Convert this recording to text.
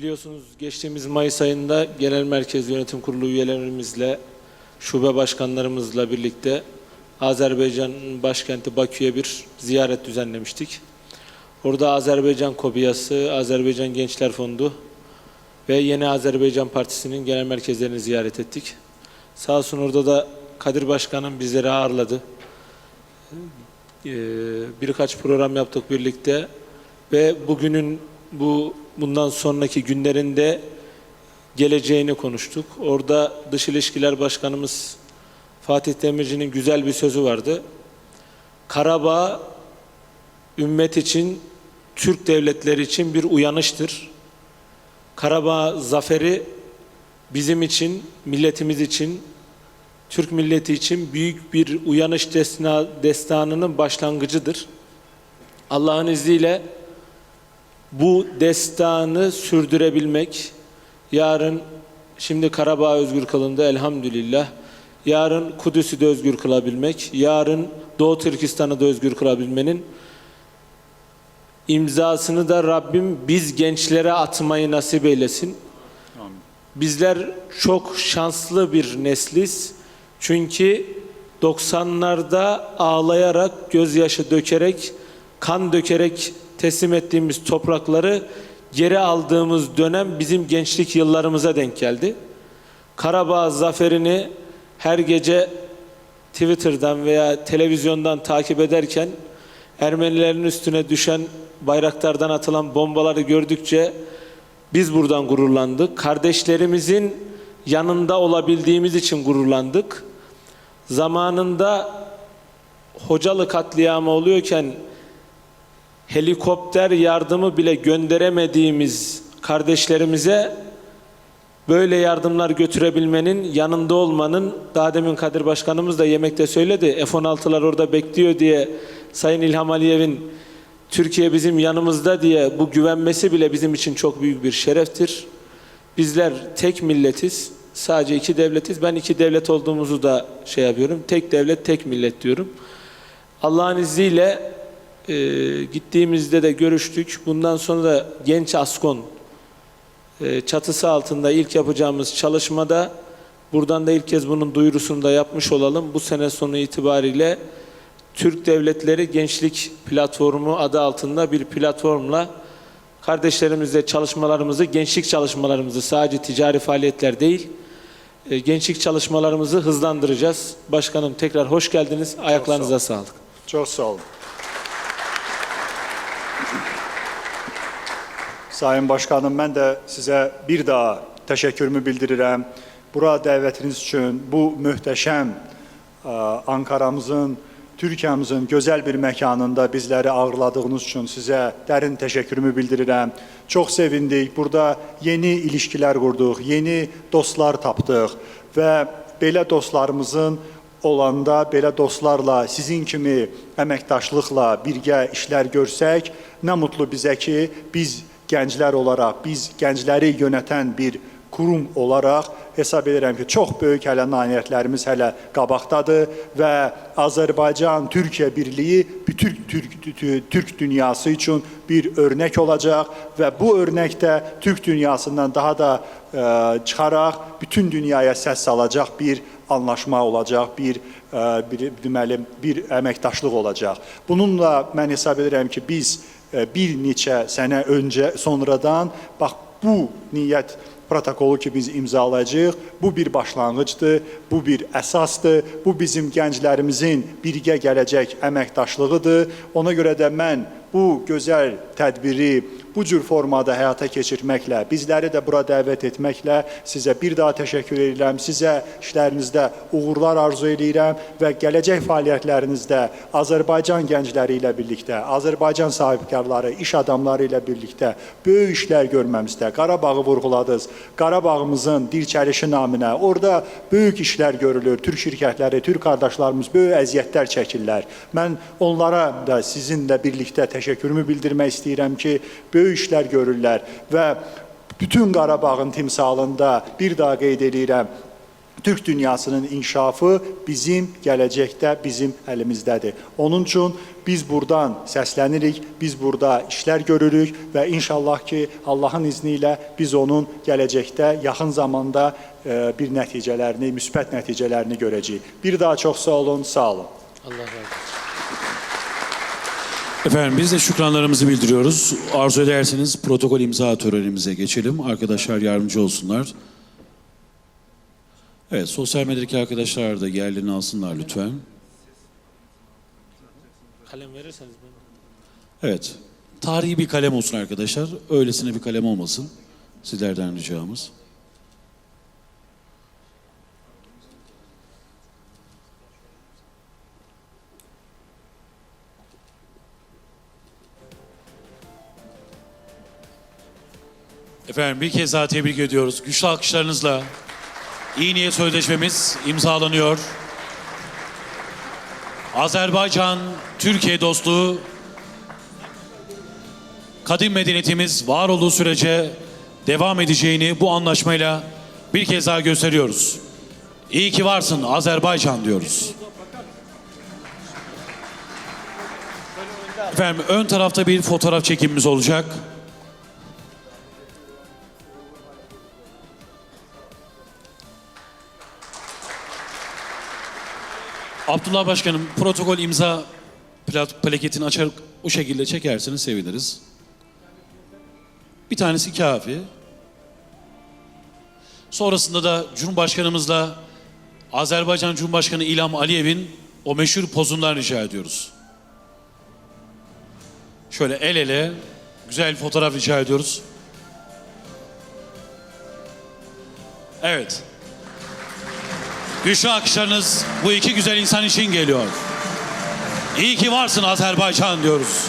Biliyorsunuz geçtiğimiz Mayıs ayında Genel Merkez Yönetim Kurulu üyelerimizle, şube başkanlarımızla birlikte Azerbaycan başkenti Bakü'ye bir ziyaret düzenlemiştik. Orada Azerbaycan Kobiyası, Azerbaycan Gençler Fondu ve Yeni Azerbaycan Partisi'nin genel merkezlerini ziyaret ettik. Sağ olsun orada da Kadir Başkanım bizleri ağırladı. Ee, birkaç program yaptık birlikte ve bugünün bu bundan sonraki günlerinde geleceğini konuştuk. Orada Dış İlişkiler Başkanımız Fatih Demirci'nin güzel bir sözü vardı. Karabağ ümmet için, Türk devletleri için bir uyanıştır. Karabağ zaferi bizim için, milletimiz için, Türk milleti için büyük bir uyanış destanının başlangıcıdır. Allah'ın izniyle bu destanı sürdürebilmek, yarın şimdi Karabağ özgür kılındı elhamdülillah, yarın Kudüs'ü de özgür kılabilmek, yarın Doğu Türkistan'ı da özgür kılabilmenin imzasını da Rabbim biz gençlere atmayı nasip eylesin. Bizler çok şanslı bir nesliz. Çünkü 90'larda ağlayarak, gözyaşı dökerek, kan dökerek teslim ettiğimiz toprakları geri aldığımız dönem bizim gençlik yıllarımıza denk geldi. Karabağ zaferini her gece Twitter'dan veya televizyondan takip ederken Ermenilerin üstüne düşen bayraklardan atılan bombaları gördükçe biz buradan gururlandık. Kardeşlerimizin yanında olabildiğimiz için gururlandık. Zamanında Hocalı katliamı oluyorken helikopter yardımı bile gönderemediğimiz kardeşlerimize böyle yardımlar götürebilmenin, yanında olmanın, daha demin Kadir Başkanımız da yemekte söyledi, F-16'lar orada bekliyor diye Sayın İlham Aliyev'in Türkiye bizim yanımızda diye bu güvenmesi bile bizim için çok büyük bir şereftir. Bizler tek milletiz, sadece iki devletiz. Ben iki devlet olduğumuzu da şey yapıyorum, tek devlet, tek millet diyorum. Allah'ın izniyle e, gittiğimizde de görüştük. Bundan sonra da Genç Askon e, çatısı altında ilk yapacağımız çalışmada buradan da ilk kez bunun duyurusunu da yapmış olalım. Bu sene sonu itibariyle Türk Devletleri Gençlik Platformu adı altında bir platformla kardeşlerimizle çalışmalarımızı, gençlik çalışmalarımızı sadece ticari faaliyetler değil, e, gençlik çalışmalarımızı hızlandıracağız. Başkanım tekrar hoş geldiniz. Ayaklarınıza sağlık. Çox sağ olun. Sayın Başkanım, mən də sizə bir daha təşəkkürümü bildirirəm. Bura dəvətiniz üçün, bu möhtəşəm ə, Ankaramızın, Türkiyəmizin gözəl bir məkanında bizləri ağırladığınız üçün sizə dərin təşəkkürümü bildirirəm. Çox sevindik. Burada yeni ilişkilər qurduq, yeni dostlar tapdıq və belə dostlarımızın olanda belə dostlarla, sizin kimi əməkdaşlıqla birgə işlər görsək, nə mutlu bizə ki, biz gənclər olaraq, biz gəncləri yönətən bir kurum olaraq hesab edirəm ki, çox böyük hələ nailiyyətlərimiz hələ qabaqdadır və Azərbaycan Türkiyə birliyi bütün Türk Türk dünyası üçün bir örnək olacaq və bu örnək də Türk dünyasından daha da ə, çıxaraq bütün dünyaya səs salacaq bir anlaşma olacaq, bir ə, bir deməli bir əməkdaşlıq olacaq. Bununla mən hesab edirəm ki, biz bir neçə sənə öncə sonradan bax bu niyyət protokolu ki biz imzalayacağıq. Bu bir başlanğıcdır, bu bir əsasdır. Bu bizim gənclərimizin birgə gələcək əməkdaşlığıdır. Ona görə də mən bu gözəl tədbiri bu cür formada həyata keçirməklə, bizləri də bura dəvət etməklə sizə bir daha təşəkkür edirəm. Sizə işlərinizdə uğurlar arzu edirəm və gələcək fəaliyyətlərinizdə Azərbaycan gəncləri ilə birlikdə, Azərbaycan sahibkarları, iş adamları ilə birlikdə böyük işlər görməmizdə Qarabağı vurğuladınız. Qarabağımızın dirçəlişi naminə orada böyük işlər görülür. Türk şirkətləri, Türk qardaşlarımız böyük əziyyətlər çəkirlər. Mən onlara da sizinlə birlikdə təşəkkürümü bildirmək istəyirəm ki, böyük işlər görürlər və bütün Qarabağın timsalında bir daha qeyd edirəm. Türk dünyasının inkişafı bizim gələcəkdə bizim əlimizdədir. Onun üçün biz buradan səslənirik, biz burada işlər görürük və inşallah ki, Allahın izni ilə biz onun gələcəkdə yaxın zamanda e, bir nəticələrini, müsbət nəticələrini görəcəyik. Bir daha çox sağ olun, sağ olun. Allah razı olsun. Efendim biz de şükranlarımızı bildiriyoruz. Arzu ederseniz protokol imza törenimize geçelim. Arkadaşlar yardımcı olsunlar. Evet, sosyal medyadaki arkadaşlar da yerlerini alsınlar lütfen. Kalem verirseniz ben. Evet, tarihi bir kalem olsun arkadaşlar. Öylesine bir kalem olmasın. Sizlerden ricamız. Efendim bir kez daha tebrik ediyoruz. Güçlü alkışlarınızla iyi niyet sözleşmemiz imzalanıyor. Azerbaycan Türkiye dostluğu kadim medeniyetimiz var olduğu sürece devam edeceğini bu anlaşmayla bir kez daha gösteriyoruz. İyi ki varsın Azerbaycan diyoruz. Efendim ön tarafta bir fotoğraf çekimimiz olacak. Abdullah Başkanım protokol imza plaketini açar o şekilde çekerseniz seviniriz. Bir tanesi kafi. Sonrasında da Cumhurbaşkanımızla Azerbaycan Cumhurbaşkanı İlham Aliyev'in o meşhur pozundan rica ediyoruz. Şöyle el ele güzel fotoğraf rica ediyoruz. Evet. Güçlü alkışlarınız bu iki güzel insan için geliyor. İyi ki varsın Azerbaycan diyoruz.